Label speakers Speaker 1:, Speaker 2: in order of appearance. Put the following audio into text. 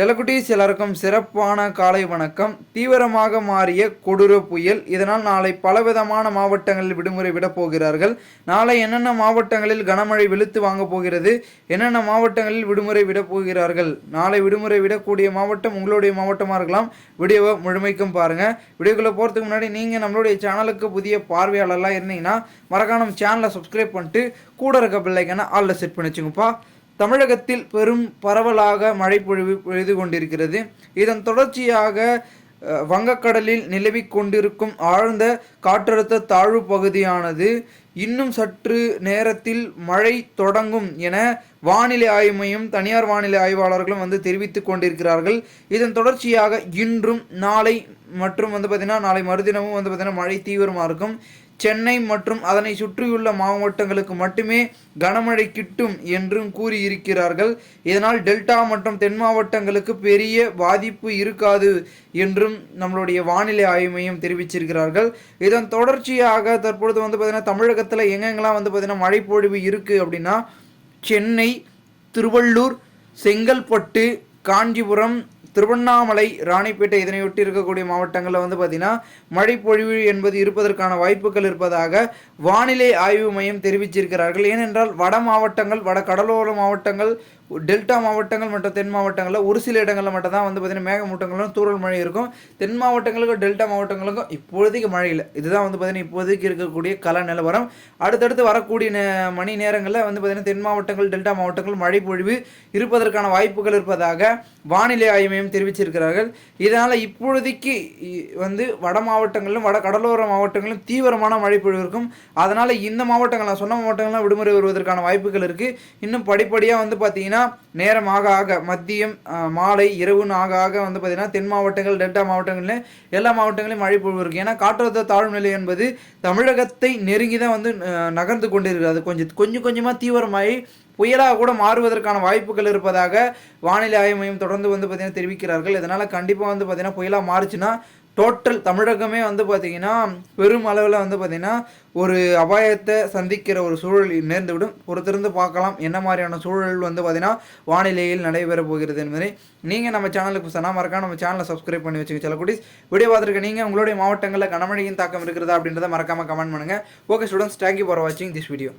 Speaker 1: செல்லக்குட்டீஸ் எல்லாருக்கும் சிறப்பான காலை வணக்கம். தீவிரமாக மாறிய கொடூர புயல் இதனால் நாளை பலவிதமான மாவட்டங்களில் விடுமுறை விடப் போகிறார்கள். நாளை என்னென்ன மாவட்டங்களில் கனமழை வெளுத்து வாங்க போகிறது என்னென்ன மாவட்டங்களில் விடுமுறை விடப் போகிறார்கள் நாளை விடுமுறை விடக்கூடிய மாவட்டம் உங்களுடைய மாவட்டமாக இருக்கலாம். வீடியோவை முழுமைக்கும் பாருங்க. வீடியோக்குள்ளே போகிறதுக்கு முன்னாடி நீங்கள் நம்மளுடைய சேனலுக்கு புதிய பார்வையாளர்லாம் இருந்தீங்கன்னா மறக்காம சேனலை சப்ஸ்கிரைப் பண்ணிட்டு கூட இருக்க பிள்ளைக்கான ஆளில் செட் பண்ணி வச்சுங்கப்பா. தமிழகத்தில் பெரும் பரவலாக மழை பொழிவு பெய்து கொண்டிருக்கிறது. இதன் தொடர்ச்சியாக வங்கக்கடலில் நிலவிக் கொண்டிருக்கும் ஆழ்ந்த காற்றழுத்த தாழ்வு பகுதியானது இன்னும் சற்று நேரத்தில் மழை தொடங்கும் என வானிலை ஆய்வு மையம் தனியார் வானிலை ஆய்வாளர்களும் வந்து தெரிவித்துக் கொண்டிருக்கிறார்கள். இதன் தொடர்ச்சியாக இன்றும் நாளை மற்றும் வந்து பார்த்திங்கன்னா நாளை மறுதினமும் வந்து பார்த்திங்கன்னா மழை தீவிரமாக இருக்கும். சென்னை மற்றும் அதனை சுற்றியுள்ள மாவட்டங்களுக்கு மட்டுமே கனமழை கிட்டும் என்றும் கூறியிருக்கிறார்கள். இதனால் டெல்டா மற்றும் தென் மாவட்டங்களுக்கு பெரிய பாதிப்பு இருக்காது என்றும் நம்மளுடைய வானிலை ஆய்வு மையம் தெரிவிச்சிருக்கிறார்கள். இதன் தொடர்ச்சியாக தற்பொழுது வந்து பார்த்திங்கன்னா தமிழகத்தில் எங்கெங்கெல்லாம் வந்து பார்த்திங்கன்னா மழைப்பொழிவு இருக்குது அப்படின்னா சென்னை திருவள்ளூர் செங்கல்பட்டு காஞ்சிபுரம் திருவண்ணாமலை ராணிப்பேட்டை இதனையொட்டி இருக்கக்கூடிய மாவட்டங்களில் வந்து பார்த்திங்கன்னா மழைப்பொழிவு என்பது இருப்பதற்கான வாய்ப்புகள் இருப்பதாக வானிலை ஆய்வு மையம் தெரிவிச்சிருக்கிறார்கள். ஏனென்றால் வட மாவட்டங்கள் வட கடலோர மாவட்டங்கள் டெல்டா மாவட்டங்கள் மற்றும் தென் மாவட்டங்களில் ஒரு சில இடங்களில் மட்டும் தான் வந்து பார்த்திங்கன்னா மேகமூட்டங்களும் தூரல் மழை இருக்கும். தென் மாவட்டங்களுக்கும் டெல்டா மாவட்டங்களுக்கும் இப்போதைக்கு மழை இல்லை. இதுதான் வந்து பார்த்திங்கன்னா இப்போதைக்கு இருக்கக்கூடிய கல நிலவரம். அடுத்தடுத்து வரக்கூடிய மணி நேரங்களில் வந்து பார்த்திங்கன்னா தென் மாவட்டங்கள் டெல்டா மாவட்டங்கள் மழை பொழிவு இருப்பதற்கான வாய்ப்புகள் இருப்பதாக வானிலை ஆய்வு மையம் தெரிவிச்சிருக்கிறார்கள். இதனால் இப்பொழுதைக்கு வந்து வட மாவட்டங்களிலும் வட கடலோர மாவட்டங்களிலும் தீவிரமான மழை பொழிவு இருக்கும். அதனால் இந்த மாவட்டங்கள் நான் சொன்ன மாவட்டங்கள்லாம் விடுமுறை வருவதற்கான வாய்ப்புகள் இருக்குது இன்னும் படிப்படியாக வந்து பார்த்திங்கன்னா நேரம் ஆக ஆக மதியம் மாலை இரவுன்னு ஆக ஆக வந்து பார்த்திங்கன்னா தென் மாவட்டங்கள் டெல்டா மாவட்டங்களில் எல்லா மாவட்டங்களையும் மழை பொழிவு இருக்குது ஏன்னா காற்றழுத்த தாழ்வு நிலை என்பது தமிழகத்தை நெருங்கி தான் வந்து நகர்ந்து கொண்டிருக்கிறது. அது கொஞ்சம் கொஞ்சம் கொஞ்சமாக தீவிரமாகி புயலாக கூட மாறுவதற்கான வாய்ப்புகள் இருப்பதாக வானிலை ஆய்வு மையம் தொடர்ந்து வந்து பார்த்திங்கன்னா தெரிவிக்கிறார்கள். இதனால் கண்டிப்பாக வந்து பார்த்திங்கன்னா புயலாக மாறுச்சுன்னா டோட்டல் தமிழகமே வந்து பார்த்திங்கன்னா பெரும் அளவில் வந்து பார்த்திங்கன்னா ஒரு அபாயத்தை சந்திக்கிற ஒரு சூழல் நேர்ந்துவிடும். பொறுத்திருந்து பார்க்கலாம் என்ன மாதிரியான சூழல் வந்து பார்த்திங்கன்னா வானிலையில் நடைபெற போகிறது என்பதை. நீங்கள் நம்ம சேனலுக்கு சொன்னால் மறக்காம நம்ம சேனலை சப்ஸ்கிரைப் பண்ணி வச்சுக்க சில வீடியோ பார்த்துருக்க நீங்கள் உங்களுடைய மாவட்டங்களில் கனமழையின் தாக்கம் இருக்கிறதா அப்படின்றத மறக்காமல் கமெண்ட் பண்ணுங்கள் okay students thank you for வாட்சிங் திஸ் வீடியோ